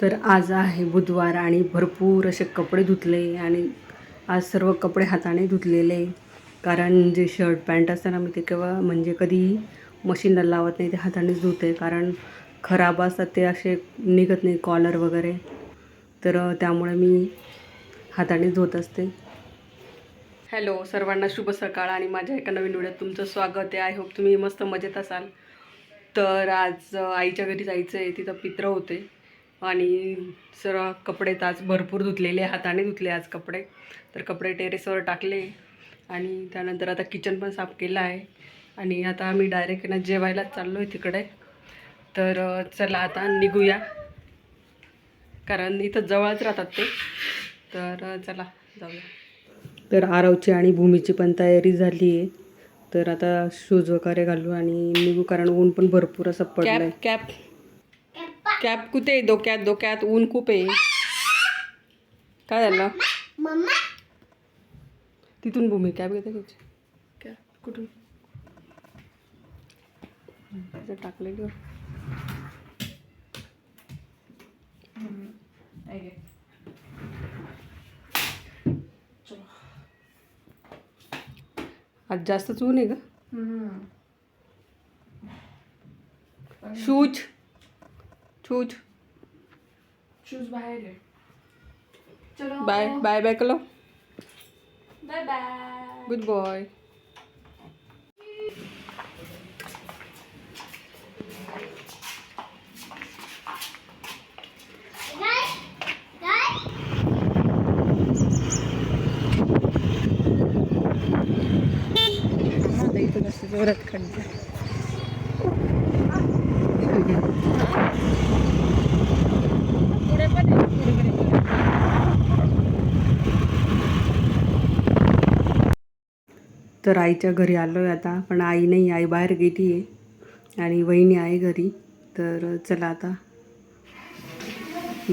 तर आज आहे बुधवार आणि भरपूर असे कपडे धुतले आणि आज सर्व कपडे हाताने धुतलेले. कारण जे शर्ट पॅन्ट असताना मी ते केव्हा म्हणजे कधीही मशीनला लावत नाही ते हातानेच धुते. कारण खराब असतात ते असे निघत नाही कॉलर वगैरे. तर त्यामुळे मी हाताने धुत असते. हॅलो सर्वांना शुभ सकाळ आणि माझ्या एका नवीन व्हिडिओत तुमचं स्वागत आहे. आय होप तुम्ही मस्त मजेत असाल. तर आज आईच्या घरी जायचं आहे तिथं पित्र होते. आणि सर्व कपडे तर आज भरपूर धुतलेले हाताने धुतले आज कपडे. तर कपडे टेरेसवर टाकले आणि त्यानंतर आता किचन पण साफ केलं आहे. आणि आता आम्ही डायरेक्ट ना जेवायलाच चाललो आहे तिकडे. तर चला आता निघूया. कारण इथं जवळच राहतात ते. तर चला जाऊया. तर आरवची आणि भूमीची पण तयारी झाली आहे. तर आता शूज वगैरे घालू आणि निघू कारण ऊन पण भरपूर असं पडलंय. कॅप कॅप कुठे आहे? डोक्यात डोक्यात ऊन खूप आहे. काय झालं? तिथून भूमी कॅब घेते कॅब कुठून? टाकलेली हो. आज जास्तच ऊन आहे का शूज. शूज शूज बाहेर आहे चलो बाय बाय बाय कलो बाय बाय गुड बॉय जोरात खड्डा तर आईच्या घरी आलो आहे आता. पण आई नाही आई बाहेर गेली आहे आणि वहिनी आहे घरी. तर चला आता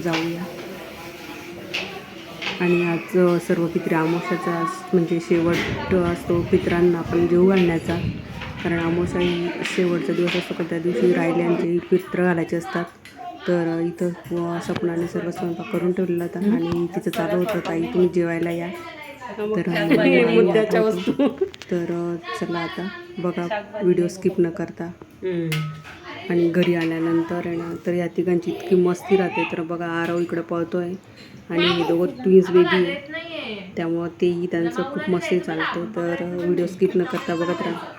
जाऊया. आणि आज सर्व पित्र आमोशाचा म्हणजे शेवट असतो पित्रांना आपण जेऊ घालण्याचा. कारण आमोशा ही शेवटचा दिवस असतो का त्या दिवशी राहिल्यांचे पित्र घालायचे असतात. तर इथं स्वप्नाने सपनाने सर्व स्वयंपाक करून ठेवलेला होता. आणि तिचं चालू होतं. ताई तुम्ही जेवायला या. तर मुद्द्याच्या वस्तू. तर चला आता बघा व्हिडिओ स्किप न करता. आणि घरी आल्यानंतर आहे ना तर या तिघांची इतकी मस्ती राहते. तर बघा आरव इकडे पळतोय आणि हे दोघं ट्विन्स बेबी आहे त्यामुळं तेही त्यांचं खूप मस्ती चालते. तर व्हिडिओ स्किप न करता बघत राहा.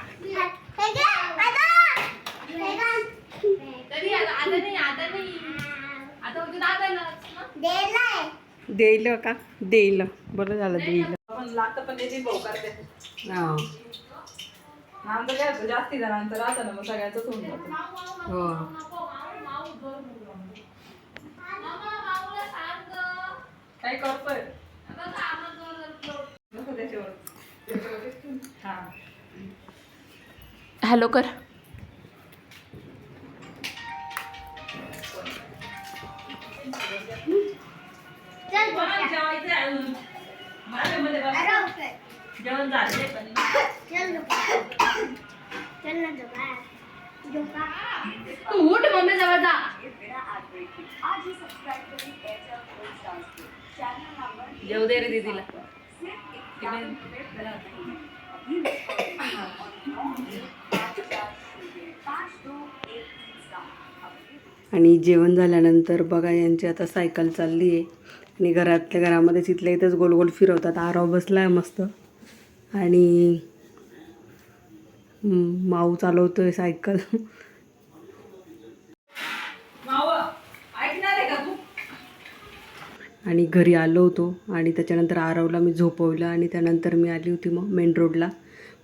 तरी आता आता नाही आता नाही. आता होते दादाला देईल का? देईल बरं झालं देईल लागतं पण त्याची भाऊ करते. हां. आमचं काय होतं जास्ती जणांचं राहतं ना मग सगळ्याच होऊन जातं. हो. काय करतोय? नको त्याच्यावर. हा. हॅलो कर. मला जेवायचं आहे अजून. माझ्यामध्ये बस. जेवण झाले पण. तू उठ मम्मी जवळ जा. जेव दे रे दीदीला. आणि जेवण झाल्यानंतर बघा यांची आता सायकल चालली आहे आणि घरातल्या घरामध्येच इथल्या इथंच गोल गोल फिरवतात. आराव बसला आहे मस्त. आणि माऊ सायकल. ऐकणार आहे तू? आणि घरी आलो होतो आणि त्याच्यानंतर आरवला मी झोपवलं आणि त्यानंतर मी आली होती मग मेन रोडला.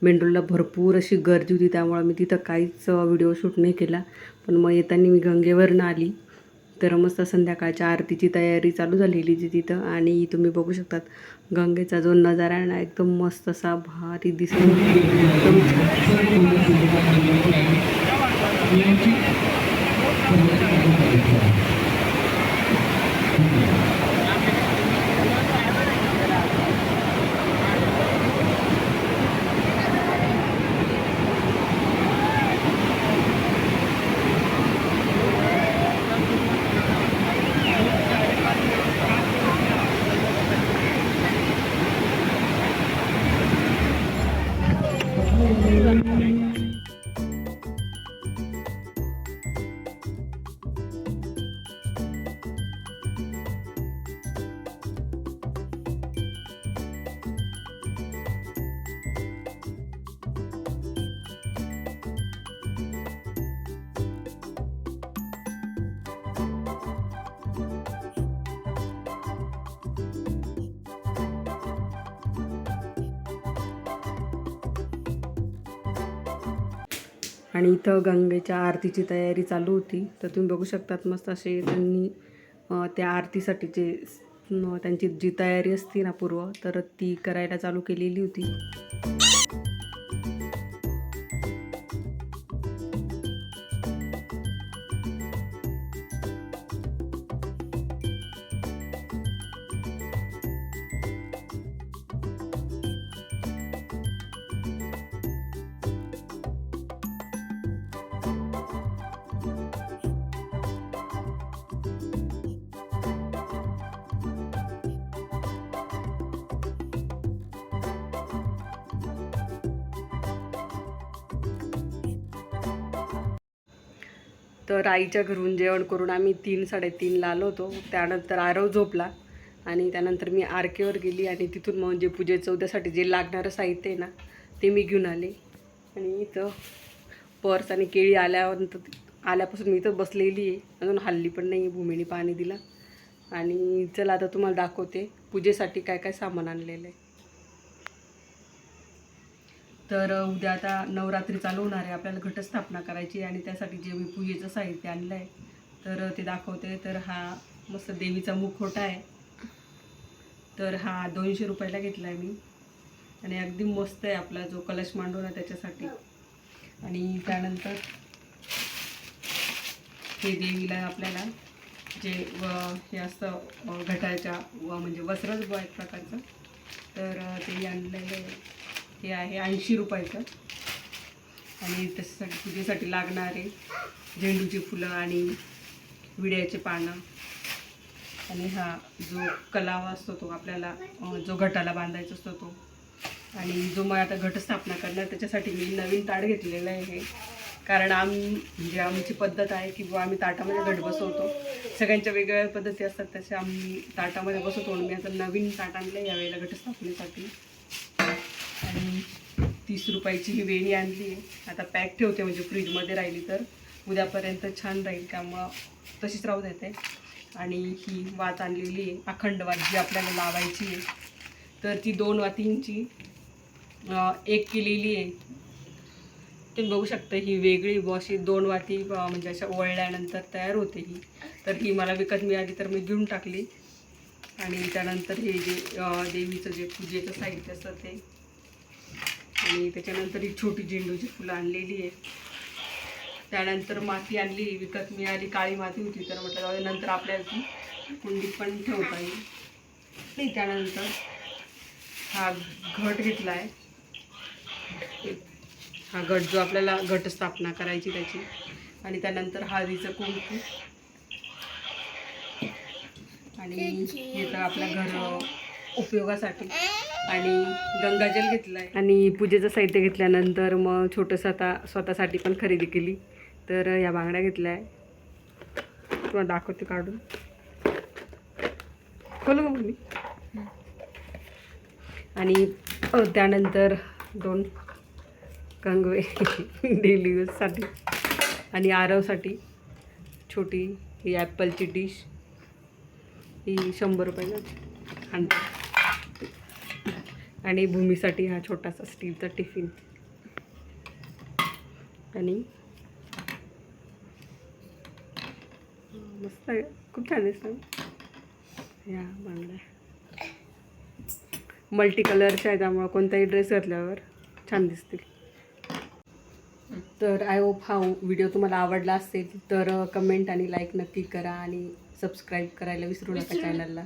मेन रोडला भरपूर अशी गर्दी होती त्यामुळं मी तिथं काहीच व्हिडिओ शूट नाही केला. पण मग येताना मी गंगेवरनं आली. तर मस्त संध्याकाळच्या आरतीची तयारी चालू झालेली ती तिथं. आणि तुम्ही बघू शकतात गंगेचा जो नजारा आहे ना एकदम मस्त असा भारी दिसून एकदम आणि इथं गंगेच्या आरतीची तयारी चालू होती. तर तुम्ही बघू शकतात मस्त असे त्यांनी त्या आरतीसाठीचे त्यांची जी तयारी असते ना पूर्व तर ती करायला चालू केलेली होती. तर आईच्या घरून जेवण करून आम्ही तीन साडेतीनला आलो होतो. त्यानंतर आरव झोपला आणि त्यानंतर मी आरकेवर गेली आणि तिथून मग जे पूजेचं उद्यासाठी जे लागणारं साहित्य आहे ना ते मी घेऊन आले. आणि इथं पर्स आणि केळी आल्यानंतर आल्यापासून मी इथं बसलेली आहे. अजून हल्ली पण नाही भूमीने पाणी दिलं. आणि चला आता तुम्हाला दाखवते पूजेसाठी काय काय सामान आणलेलं आहे. तर उद्या आता नवरात्री चालू होणार आहे. आपल्याला घटस्थापना करायची आणि त्यासाठी जे मी पूजेचं साहित्य आणलं आहे तर ते दाखवते. तर हा मस्त देवीचा मुखवटा आहे. तर हा दोनशे रुपयाला घेतला आहे मी. आणि अगदी मस्त आहे आपला जो कलश मांडून आहे त्याच्यासाठी. आणि त्यानंतर हे देवीला आपल्याला जे व हे असतं घटाच्या व म्हणजे वस्त्रच ब एक प्रकारचं. तर ते आणलेलं आहे हे आहे ऐंशी रुपयाचं. आणि त्याच्यासाठी पूजेसाठी लागणारे झेंडूची फुलं आणि विड्याचे पानं. आणि हा जो कलावा असतो तो आपल्याला जो घटाला बांधायचा असतो तो. आणि जो मग आता घटस्थापना करणार त्याच्यासाठी मी नवीन ताट घेतलेलं आहे हे. कारण आम म्हणजे आमची पद्धत आहे की बुवा आम्ही ताटामध्ये घट बसवतो. सगळ्यांच्या वेगवेगळ्या पद्धती असतात तसे आम्ही ताटामध्ये बसवतो. म्हणून मी आता नवीन ताट आणलं यावेळेला घटस्थापनेसाठी. आणि तीस रुपयाची ही वेणी आणली आहे. आता पॅक ठेवते म्हणजे फ्रीजमध्ये राहिली तर. उद्यापर्यंत छान राहील त्यामुळं तशीच राहू देते. आणि ही वात आणलेली आहे अखंड वात जी आपल्याला लावायची आहे. तर ती दोन वातींची एक केलेली आहे. तुम्ही बघू शकता ही वेगळी बॉशी दोन वाती म्हणजे अशा ओळल्यानंतर तयार होते ही. तर ही मला विकत मिळाली तर मी घेऊन टाकली. आणि त्यानंतर हे जे देवीचं जे पूजेचं साहित्य असतं ते आणि त्याच्यानंतर ही छोटी झेंडूची फुलं आणलेली आहे. त्यानंतर माती आणली विकत मिळाली काळी माती होती तर म्हटलं नंतर आपल्याला ती कुंडीत पण ठेवता येईल. आणि त्यानंतर हा घट घेतला आहे हा घट जो आपल्याला घटस्थापना करायची त्याची. आणि त्यानंतर हळदीचं कुंकू. आणि हे तर आपल्या घर उपयोगासाठी. आणि गंगाजल घेतलं आहे आणि पूजेचं साहित्य घेतल्यानंतर मग छोटंसं आता स्वतःसाठी पण खरेदी केली. तर या बांगड्या घेतल्या. आहे तुम्हाला दाखवते काढून. खोलू का मग मी आणि त्यानंतर दोन कंगवे डेली यूजसाठी आणि आरवसाठी छोटी ही ॲपलची डिश. ही शंभर रुपयाला. आणि आणि भूमीसाठी हा छोटासा स्टीलचा टिफिन. आणि मस्त आहे. खूप छान दिसतं या बांगड्या मल्टी कलरच्या आहे त्यामुळं कोणताही ड्रेस घातल्यावर छान दिसतील. तर आय होप हा व्हिडिओ तुम्हाला आवडला असेल तर कमेंट आणि लाईक नक्की करा आणि सबस्क्राईब करायला विसरू नका चॅनलला